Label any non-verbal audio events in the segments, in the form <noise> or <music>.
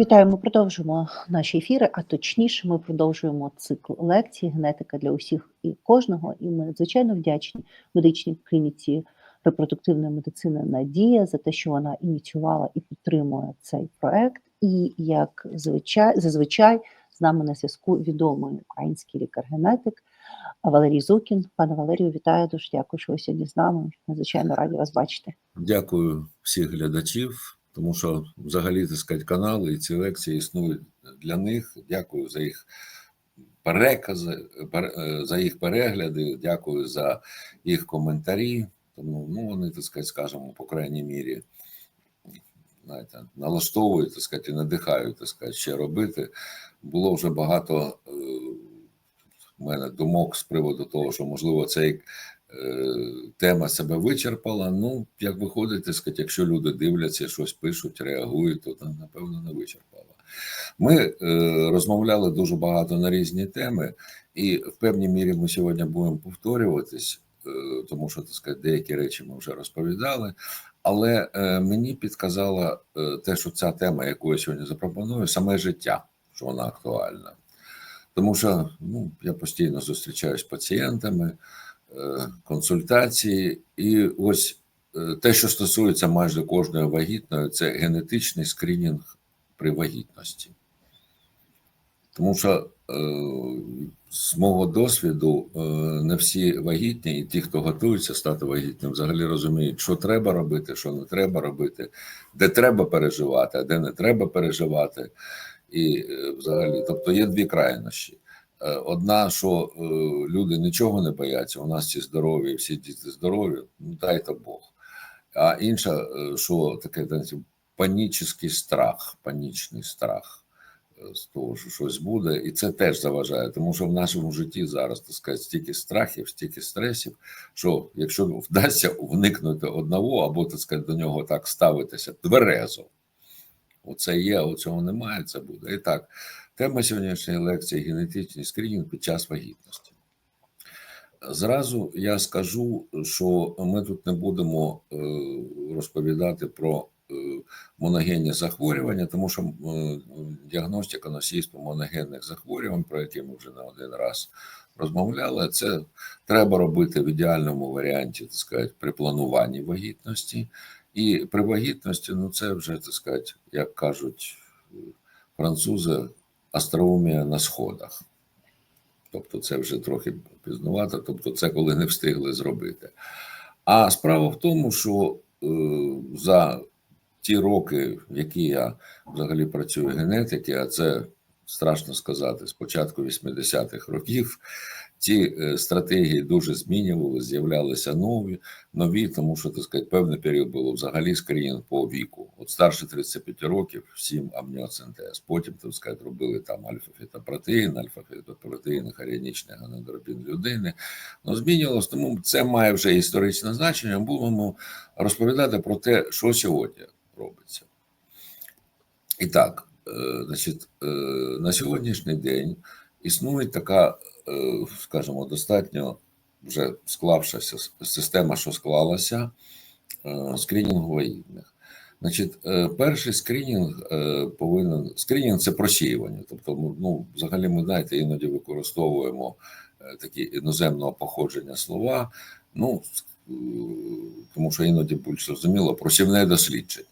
Вітаю, ми продовжуємо наші ефіри, а точніше, ми продовжуємо цикл лекцій Генетика для усіх і кожного. І ми надзвичайно вдячні медичній клініці репродуктивної медицини Надія за те, що вона ініціювала і підтримує цей проект. І як звичай, зазвичай з нами на зв'язку відомий український лікар-генетик Валерій Зукін. Пане Валерію, вітаю дуже дякую, що ви сьогодні з нами. Надзвичайно раді вас бачити. Дякую всіх глядачів, тому що взагалі так сказати, канали і ці лекції існують для них. Дякую за їх перекази, за їх перегляди. Дякую за їх коментарі. Тому ну вони так сказати, скажемо, по крайній мірі. Знаєте, налаштовують, так сказати, і надихають, так сказати, ще робити. Було вже багато е, в мене думок з приводу того, що можливо цей е, тема себе вичерпала. Ну, як виходить, так сказати, якщо люди дивляться, щось пишуть, реагують, то там, напевно, не вичерпала. Ми е, розмовляли дуже багато на різні теми, і в певній мірі ми сьогодні будемо повторюватись, е, тому що так сказати, деякі речі ми вже розповідали. Але е, мені підказала е, те, що ця тема, яку я сьогодні запропоную, саме життя, що вона актуальна. Тому що ну, я постійно зустрічаюсь з пацієнтами, е, консультації, і ось е, те, що стосується майже кожної вагітної, це генетичний скринінг при вагітності. Тому що е, з мого досвіду е, не всі вагітні, і ті, хто готується стати вагітним, взагалі розуміють, що треба робити, що не треба робити, де треба переживати, а де не треба переживати. І е, взагалі, тобто є дві крайнощі. Е, Одна, що е, люди нічого не бояться, у нас всі здорові, всі діти здорові, ну дайте Бог. А інша, е, що таке панічний страх, панічний страх з того, що щось буде, і це теж заважає, тому що в нашому житті зараз так сказати, стільки страхів, стільки стресів, що якщо вдасться уникнути одного, або так сказати, до нього так ставитися тверезо, оце є, а цього немає, це буде. І так, тема сьогоднішньої лекції генетичний скринінг під час вагітності. Зразу я скажу, що ми тут не будемо е, розповідати про е, моногенні захворювання, тому що е, діагностика носійства моногенних захворювань, про які ми вже не один раз розмовляли, це треба робити в ідеальному варіанті, так сказати, при плануванні вагітності. І при вагітності, ну це вже так сказати, як кажуть французи, астроумія на сходах. Тобто, це вже трохи пізнувато, тобто, це коли не встигли зробити. А справа в тому, що е, за ті роки, в які я взагалі працюю генетики, а це страшно сказати, з початку 80-х років, ці е, стратегії дуже змінювали, з'являлися нові, нові, тому що так сказати, певний період було взагалі скринінг по віку. От старше 35 років, всім амніоцентез. Потім так сказати, робили там альфа-фітопротеїн, альфа-фітопротеїн, хоріанічний ганодробін людини. Ну, змінювалося, тому це має вже історичне значення. Будемо розповідати про те, що сьогодні робиться. І так, е, значить, е, на сьогоднішній день існує така, скажімо, достатньо вже склавшася система, що склалася е, скринінгу. Значить, е, перший скринінг е, повинен скринінг це просіювання. Тобто, ну, ну, взагалі, ми знаєте, іноді використовуємо е, такі іноземного походження слова. Ну, е, тому що іноді більш зрозуміло просівне дослідження.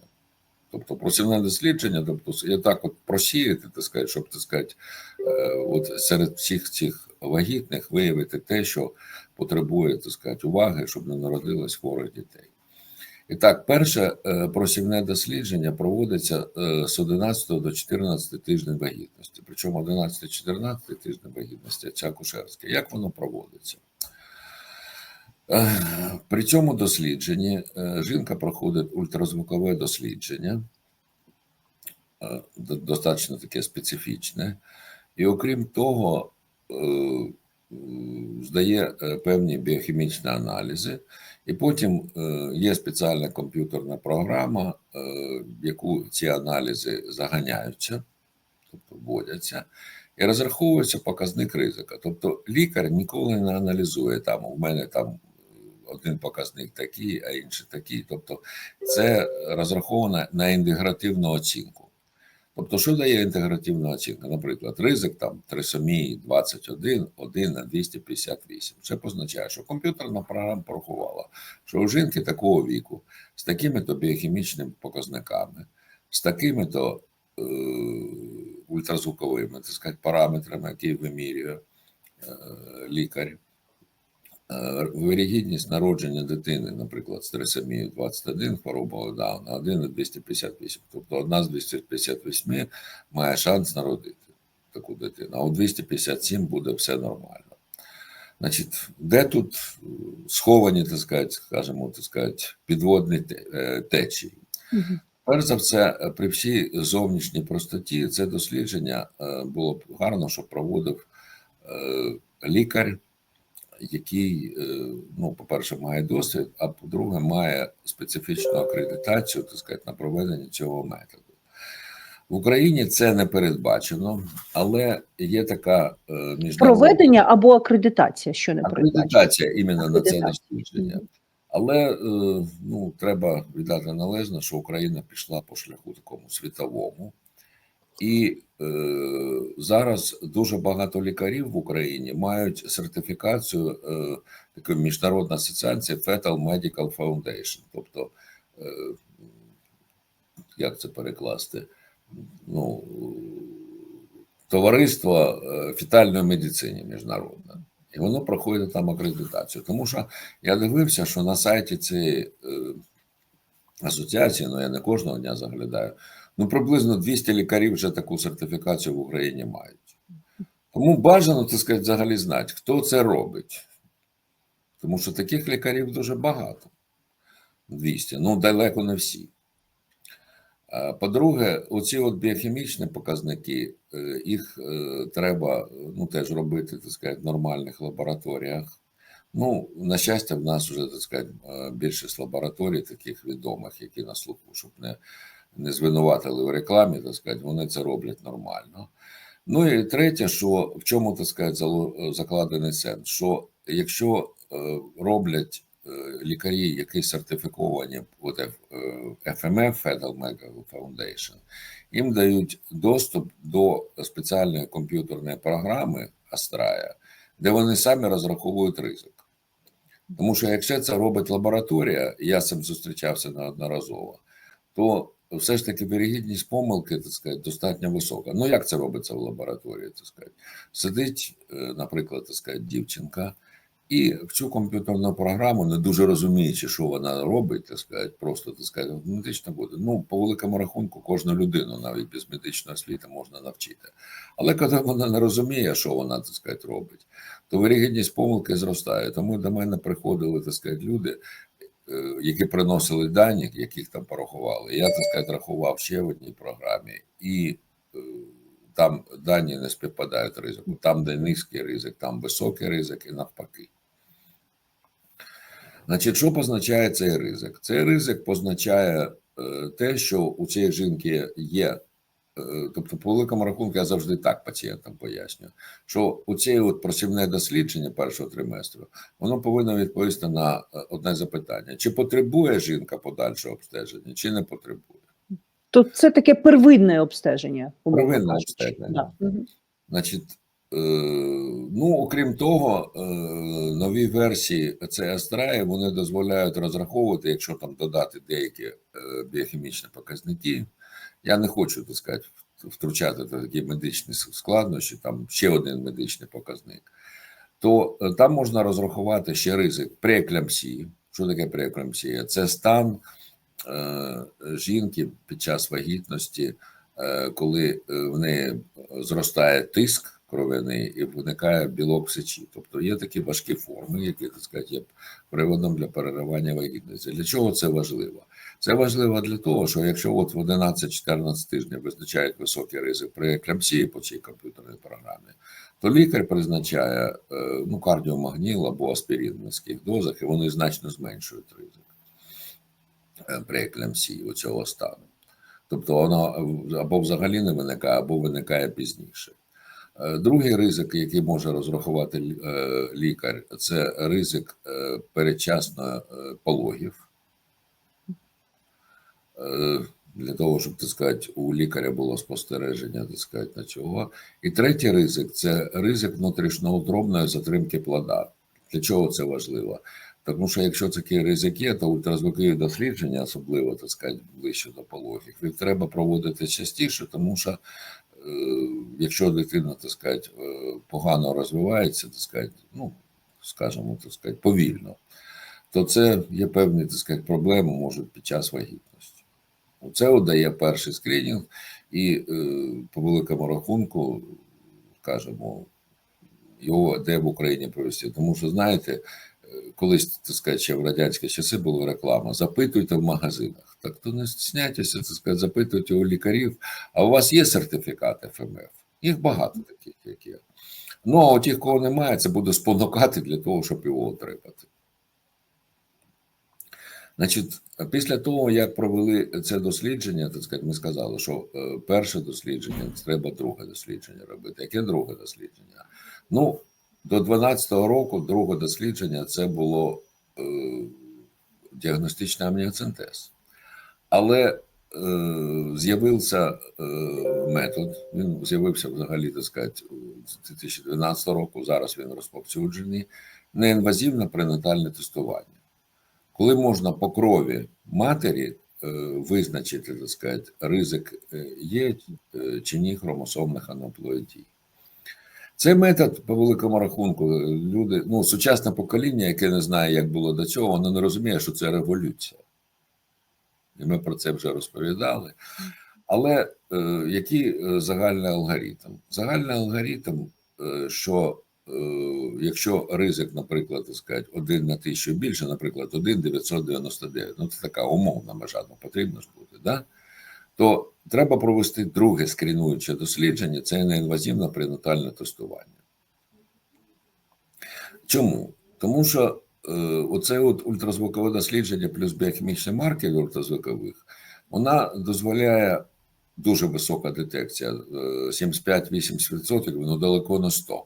Тобто просівне дослідження, тобто я так от просіяти, так сказати, щоб так сказати, е, от серед всіх цих вагітних виявити те, що потребує так сказати, уваги, щоб не народилось хворих дітей. І так, перше е, просівне дослідження проводиться е, з 11 до 14 тижнів вагітності. Причому 11-14 тижнів вагітності це акушерське. Як воно проводиться? Е, При цьому дослідженні жінка проходить ультразвукове дослідження, достатньо таке специфічне, і окрім того, здає е, певні біохімічні аналізи, і потім е, є спеціальна комп'ютерна програма, е, в яку ці аналізи заганяються, тобто вводяться, і розраховується показник ризика. Тобто лікар ніколи не аналізує там, у мене там один показник такий, а інший такий. Тобто, це розраховано на інтегративну оцінку. Тобто, що дає інтегративна оцінка? Наприклад, ризик там трисомії 21, 1 на 258. Це позначає, що комп'ютерна програма порахувала, що у жінки такого віку з такими-то біохімічними показниками, з такими-то е, ультразвуковими так сказати, параметрами, які вимірює е, лікар. Е, Вирігідність народження дитини, наприклад, з трисомією 21, хворобою Дауна, 1 на 258. Тобто одна з 258 має шанс народити таку дитину, а у 257 буде все нормально. Значить, де тут е, сховані, так сказати, скажімо, так сказати, підводні е, течії? Перш за все, при всій зовнішній простоті, це дослідження було б гарно, щоб проводив лікар, який, е, ну, по-перше, має досвід, а по-друге, має специфічну акредитацію, так сказати, на проведення цього методу. В Україні це не передбачено, але є така е, міжнародна Проведення або акредитація, що не передбачено. акредитація іменно на це дослідження. Але е, ну, треба віддати належне, що Україна пішла по шляху такому світовому, і зараз дуже багато лікарів в Україні мають сертифікацію е, такої міжнародної асоціації Fetal Medical Foundation. Тобто, е, як це перекласти? Ну, товариство е, фітальної медицини міжнародне. І воно проходить там акредитацію. Тому що я дивився, що на сайті цієї е, асоціації, ну я не кожного дня заглядаю, ну приблизно 200 лікарів вже таку сертифікацію в Україні мають. Тому бажано, так сказати, взагалі знати, хто це робить. Тому що таких лікарів дуже багато. 200, ну далеко не всі. По-друге, оці от біохімічні показники, е, їх е, треба ну, теж робити, так сказати, в нормальних лабораторіях. Ну, на щастя, в нас вже, так сказати, е, більшість лабораторій, таких відомих, які на слуху, щоб не, не звинуватили в рекламі, так сказати, вони це роблять нормально. Ну і третє, що в чому, так сказати, закладений сенс, що якщо е, роблять е, лікарі, які сертифіковані от, е, FMF, Federal Medical Foundation, їм дають доступ до спеціальної комп'ютерної програми Астрая, де вони самі розраховують ризик. Тому що якщо це робить лабораторія, я з цим зустрічався неодноразово, то все ж таки вірогідність помилки, так сказати, достатньо висока. Ну як це робиться в лабораторії? Так сказати? Сидить, е, наприклад, так сказати, дівчинка, і в цю комп'ютерну програму, не дуже розуміючи, що вона робить, так сказати, просто так сказати, автоматично буде. Ну, по великому рахунку, кожну людину, навіть без медичної освіти, можна навчити. Але коли вона не розуміє, що вона так сказати, робить, то вирігідність помилки зростає. Тому до мене приходили так сказати, люди, які приносили дані, яких там порахували. Я так сказати, рахував ще в одній програмі, і е, там дані не співпадають ризику. Там, де низький ризик, там високий ризик, і навпаки. Значить, що позначає цей ризик? Цей ризик позначає е, те, що у цієї жінки є. Тобто, по великому рахунку, я завжди так пацієнтам пояснюю, що у цієї от просівне дослідження першого триместру воно повинно відповісти на е, одне запитання: чи потребує жінка подальшого обстеження, чи не потребує. То це таке первинне обстеження. Первинне обстеження. Да. Значить, е, ну окрім того, е, нові версії CSTRI вони дозволяють розраховувати, якщо там додати деякі біохімічні показники. Я не хочу так сказати втручати такі медичні складнощі, там ще один медичний показник. То е, там можна розрахувати ще ризик преекламсії. Що таке преекламсія? Це стан е, жінки під час вагітності, е, коли е, в неї зростає тиск кров'яний і виникає білок в сечі. Тобто є такі важкі форми, які так сказати, є приводом для переривання вагітності. Для чого це важливо? Це важливо для того, що якщо от в 11-14 тижнів визначають високий ризик при еклампсії по цій комп'ютерній програмі, то лікар призначає е, ну, кардіомагніл або аспірин в низьких дозах, і вони значно зменшують ризик е, при еклампсії у цього стану. Тобто воно або взагалі не виникає, або виникає пізніше. Е, Другий ризик, який може розрахувати лікар, це ризик передчасно пологів. Е, для того, щоб так сказати, у лікаря було спостереження, так сказати, на чого. І третій ризик це ризик внутрішньоутробної затримки плода. Для чого це важливо? Тому що якщо такі ризик є, то ультразвукові дослідження, особливо так сказати, ближче до пологів, їх треба проводити частіше, тому що е, якщо дитина так сказати, е, погано розвивається, так сказати, ну скажімо, так сказати, повільно, то це є певні так сказати, проблеми можуть під час вагітності. Це от дає перший скринінг, і е, по великому рахунку, скажімо, його де в Україні провести. Тому що, знаєте, е, колись так сказати, ще в радянські часи була реклама: запитуйте в магазинах. Так то не стісняйтеся, так сказати, запитуйте у лікарів. А у вас є сертифікат ФМФ? Їх багато таких, як є. Ну а у тих, кого немає, це буде спонукати для того, щоб його отримати. Значить, після того, як провели це дослідження, так сказати, ми сказали, що е, перше дослідження треба друге дослідження робити. Яке друге дослідження? Ну, до 12-го року друге дослідження це було е, діагностичний амніоцентез. Але е, з'явився е, метод, він з'явився взагалі, так сказати, з 2012 року, зараз він розповсюджений, неінвазивне пренатальне тестування. Коли можна по крові матері е, визначити, так сказати, ризик е, є е, чи ні хромосомних аноплоїдій. Цей метод, по великому рахунку, люди, ну, сучасне покоління, яке не знає, як було до цього, воно не розуміє, що це революція. І ми про це вже розповідали. Але е, який загальний алгоритм? Загальний алгоритм, е, що якщо ризик, наприклад, сказати, один на тисячу більше, наприклад, 1,999, ну це така умовна межа, ну потрібно ж бути, да? то треба провести друге скрінуюче дослідження, це неінвазивне пренатальне тестування. Чому? Тому що е, оце от ультразвукове дослідження плюс біохімічні маркери ультразвукових, вона дозволяє дуже висока детекція, е, 75-80%, воно далеко не 100.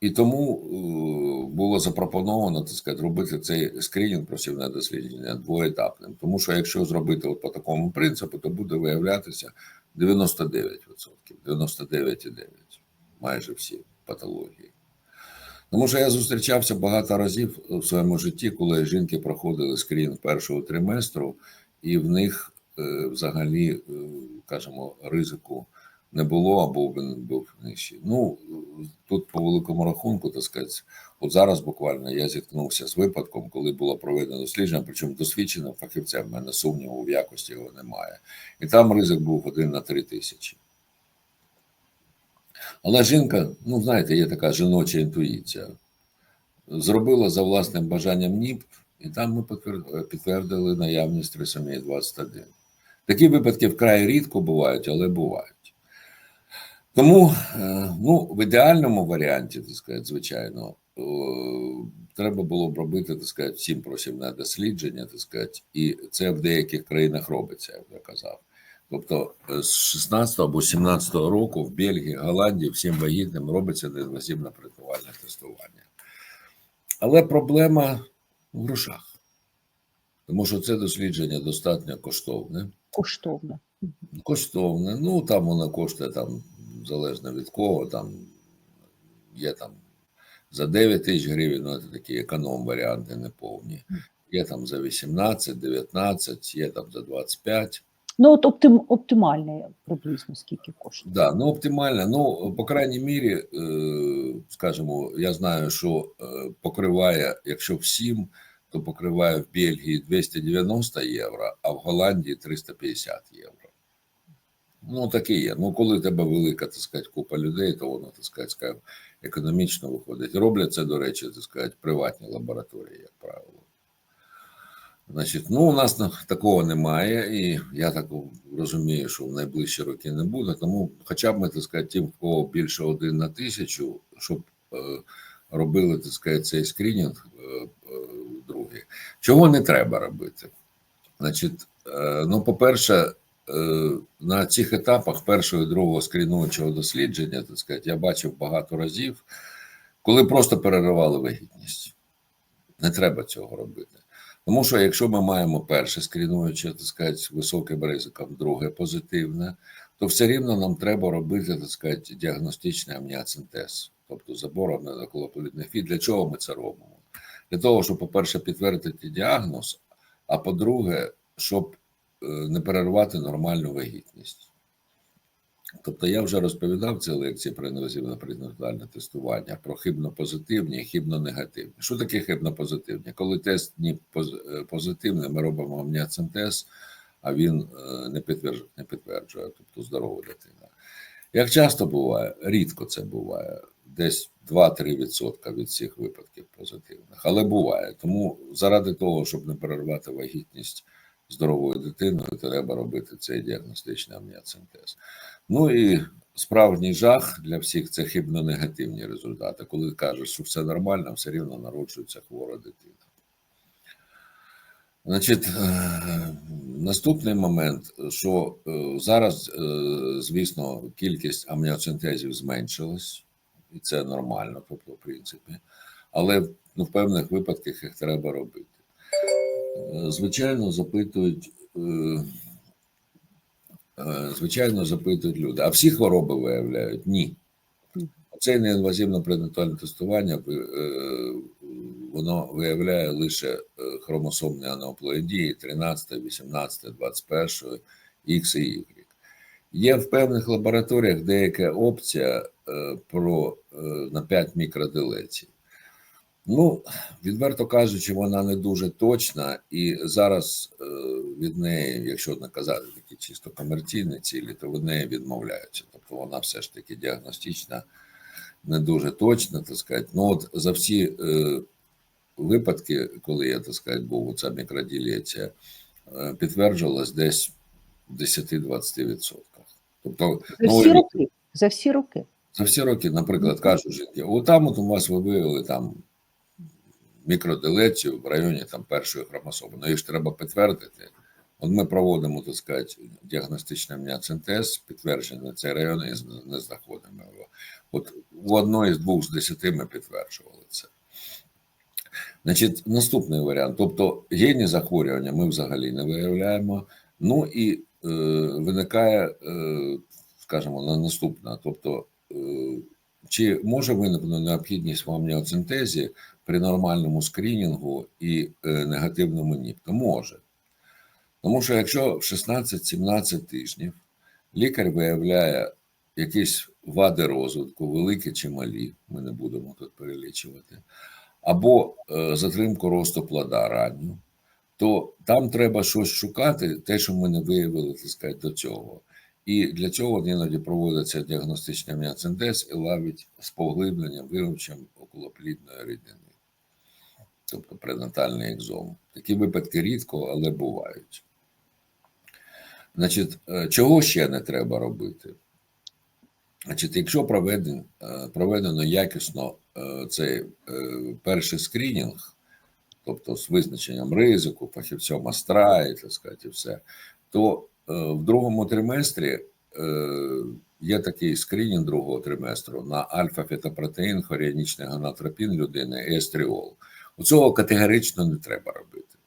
І тому е, було запропоновано так сказати, робити цей скринінг просівне дослідження двоетапним. Тому що якщо зробити от по такому принципу, то буде виявлятися 99%, 99,9% майже всі патології. Тому що я зустрічався багато разів в своєму житті, коли жінки проходили скринінг першого триместру, і в них е, взагалі, е, кажемо, ризику не було або він був нижчий. Ну тут по великому рахунку, так сказати, от зараз буквально я зіткнувся з випадком, коли було проведено дослідження, причому досвідченим фахівцем, в мене сумніву в якості його немає. І там ризик був один на три тисячі. Але жінка, ну знаєте, є така жіноча інтуїція. Зробила за власним бажанням НІП, і там ми підтвердили наявність трисомії 21. Такі випадки вкрай рідко бувають, але бувають. Тому, е, ну, в ідеальному варіанті, так сказати, звичайно, е, треба було б робити, так сказати, всім просівне дослідження, так сказати, і це в деяких країнах робиться, я казав. Тобто е, з 16 або 17 року в Бельгії, Голландії всім вагітним робиться неінвазивне притувальне тестування. Але проблема в грошах, тому що це дослідження достатньо коштовне. Коштовно. Коштовне. Ну там воно коштує там залежно від кого. Там є там за 9 тисяч гривень, ну це такі економ варіанти неповні. Є там за 18, 19, є там за 25. Ну, от оптим, оптимальний приблизно скільки коштує. Да, ну оптимально. Ну, по крайній мірі, е, скажімо, я знаю, що е, покриває, якщо всім, то покриває в Бельгії 290 євро, а в Голландії 350 євро. Ну, таке є. Ну, коли тебе велика, так сказати, купа людей, то воно, так сказати, економічно виходить. Роблять це, до речі, так сказати, приватні лабораторії, як правило. Значить, ну у нас такого немає, і я так розумію, що в найближчі роки не буде. Тому, хоча б ми так сказати, тим, кого більше один на тисячу, щоб е, робили так сказати, цей скринінг е, е, другий. Чого не треба робити? Значить, ну, по-перше, на цих етапах першого і другого скрінуючого дослідження, так сказати, я бачив багато разів, коли просто переривали вагітність. Не треба цього робити. Тому що якщо ми маємо перше скрінуюче, так сказати, високим ризиком, друге позитивне, то все рівно нам треба робити, так сказати, діагностичний амніоцентез, тобто забор аміноколополідних фід. Для чого ми це робимо? Для того, щоб, по-перше, підтвердити діагноз, а по-друге, щоб е, не перервати нормальну вагітність. Тобто я вже розповідав в цій лекції про інвазивне пренатальне тестування про хибно-позитивні і хибно-негативні. Що таке хибно-позитивні? Коли тест ні поз- е, позитивний, ми робимо амніоцентез, а він е, не підтверджує, не підтверджує, тобто здорова дитина. Як часто буває, рідко це буває, десь 2-3% від всіх випадків позитивних, але буває. Тому заради того, щоб не перервати вагітність здоровою дитиною, треба робити цей діагностичний амніоцентез. Ну і справжній жах для всіх це хибно-негативні результати. Коли кажеш, що все нормально, все рівно народжується хвора дитина. Значить, е, наступний момент, що е, зараз, е, звісно, кількість амніоцентезів зменшилась, і це нормально, тобто, в принципі, але ну, в певних випадках їх треба робити. Е, Звичайно, запитують. е, е, Звичайно, запитують люди. А всі хвороби виявляють? Ні. Це неінвазивне пренатальне тестування, воно виявляє лише хромосомні анеуплоїдії 13, 18, 21, X і Y. Є в певних лабораторіях деяка опція про, на 5 мікроделецій. Ну, відверто кажучи, вона не дуже точна, і зараз е, від неї, якщо не казати такі чисто комерційні цілі, то від неї відмовляються. Тобто вона все ж таки діагностична, не дуже точна, так сказати. Ну, от за всі е, випадки, коли я так сказати, був оця мікроділеція, е, підтверджувалась десь в 10-20%. Тобто, За ну, всі роки. За всі роки. за всі роки, наприклад, кажуть жінки, от там от у вас ви виявили там мікроделецію в районі там першої хромосоми. Ну їх ж треба підтвердити. От ми проводимо, так сказати, діагностичний амніоцентез, підтвердження цей район і не знаходимо його. От в одної з двох з десяти ми підтверджували це. Значить, наступний варіант. Тобто генні захворювання ми взагалі не виявляємо. Ну і е, виникає, е, скажімо, на наступна. Тобто, е, чи може виникнути необхідність в амніоцентезі при нормальному скрінінгу і е, негативному НІП? То може. Тому що якщо в 16-17 тижнів лікар виявляє якісь вади розвитку, великі чи малі, ми не будемо тут перелічувати, або е, затримку росту плода ранню, то там треба щось шукати, те, що ми не виявили, так сказати, до цього. І для цього іноді проводиться діагностичний амніоцентез і лавить з поглибленням, вилученням околоплідної рідини, тобто пренатальний екзом. Такі випадки рідко, але бувають. Значить, е, чого ще не треба робити? Значить, якщо проведено, проведено якісно е, цей е, перший скринінг, тобто з визначенням ризику, фахівцем Астра і так сказати, і все, то е, в другому триместрі е, є такий скринінг другого триместру на альфа-фетопротеїн, хоріанічний гонотропін людини естріол. У цього категорично не треба робити.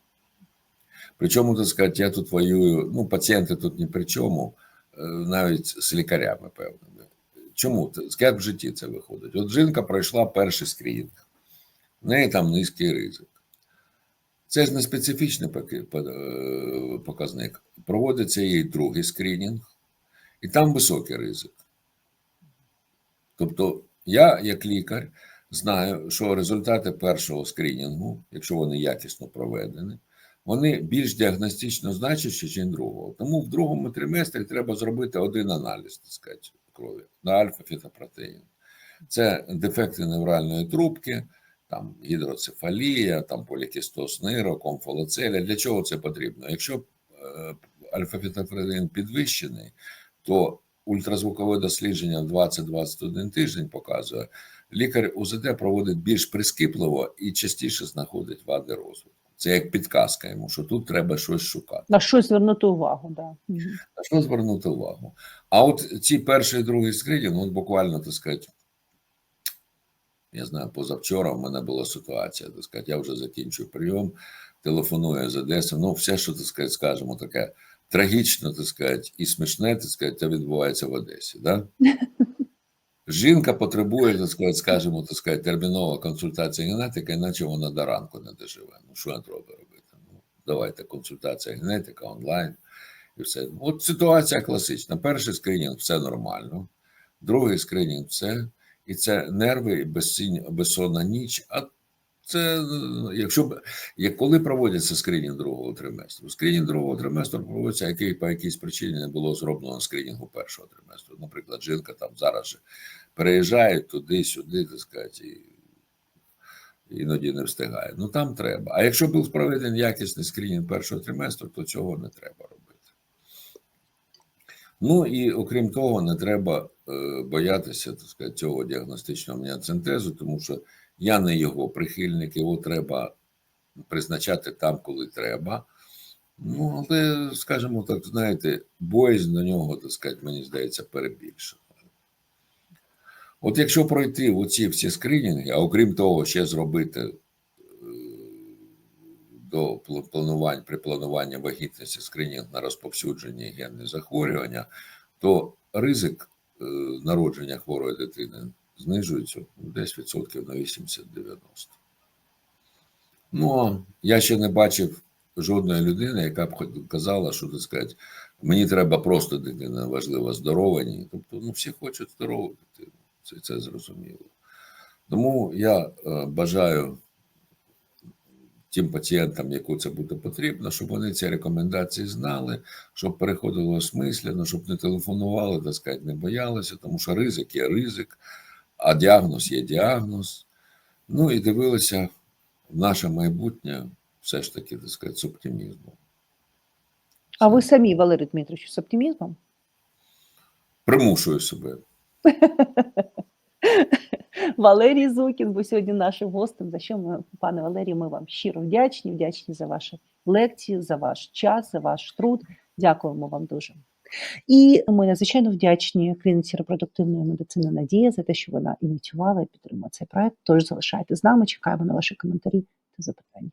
Причому, так сказати, я тут воюю, ну, пацієнти тут ні при чому, е, навіть з лікарями певними. Чому? Як в житті це виходить? От жінка пройшла перший скринінг, в неї там низький ризик. Це ж не специфічний е, показник. Проводиться їй другий скринінг, і там високий ризик. Тобто, я, як лікар, знаю, що результати першого скринінгу, якщо вони якісно проведені, вони більш діагностично значущі, ніж другого. Тому в другому триместрі треба зробити один аналіз, так крові на альфа-фетопротеїн. Це дефекти невральної трубки, там гідроцефалія, там полікістоз нирок, омфолоцеля. Для чого це потрібно? Якщо е, альфа-фетопротеїн підвищений, то ультразвукове дослідження в 20-21 тиждень показує, лікар УЗД проводить більш прискіпливо і частіше знаходить вади розвитку. Це як підказка йому, що тут треба щось шукати. На що звернути увагу, да. На що звернути увагу? А от ці перший і другий скринінг, ну, буквально так сказати, Я знаю, позавчора в мене була ситуація, так сказати, я вже закінчую прийом, телефоную з Одеси. Ну, все, що так сказати, скажімо, таке трагічно, так сказати, і смішне, так сказати, це відбувається в Одесі. Да? <laughs> Жінка потребує, так сказати, скажімо, так сказати, термінова консультація генетика, іначе вона до ранку не доживе. Ну, що треба робити? Ну, давайте консультація генетика онлайн і все. От ситуація класична. Перший скринінг все нормально, другий скринінг все. І це нерви, безсонна ніч. А це, е, якщо як коли проводиться скринінг другого триместру? Скринінг другого триместру проводиться, який по якійсь причині не було зроблено скринінгу першого триместру. Наприклад, жінка там зараз же переїжджає туди-сюди, так сказати, і іноді не встигає. Ну там треба. А якщо був проведений якісний скринінг першого триместру, то цього не треба робити. Ну і окрім того, не треба е, боятися так сказати, цього діагностичного міоцентезу, тому що я не його прихильник, його треба призначати там, коли треба. Ну, але, скажімо так, знаєте, боязнь на нього, так сказати, мені здається, перебільшена. От якщо пройти оці всі скринінги, а окрім того, ще зробити е, до пл- планувань при плануванні вагітності скринінг на розповсюдження генні захворювання, то ризик е, народження хворої дитини знижується ну, десь відсотків на 80-90. Ну, я ще не бачив жодної людини, яка б казала, що так сказати, мені треба просто дитина важлива здорова. Тобто, ну, всі хочуть здорову дитину, це, це зрозуміло. Тому я е, бажаю тим пацієнтам, яку це буде потрібно, щоб вони ці рекомендації знали, щоб переходило осмислено, щоб не телефонували, так сказати, не боялися, тому що ризик є ризик, а діагноз є діагноз. Ну і дивилися в наше майбутнє все ж таки, так сказати, з оптимізмом. А ви самі, Валерій Дмитрович, з оптимізмом? Примушую себе. <laughs> Валерій Зукін був сьогодні нашим гостем. За що ми, пане Валерію, ми вам щиро вдячні. Вдячні за ваші лекції, за ваш час, за ваш труд. Дякуємо вам дуже. І ми надзвичайно вдячні клініці репродуктивної медицини Надія за те, що вона ініціювала і підтримала цей проект. Тож залишайтесь з нами, чекаємо на ваші коментарі та запитання.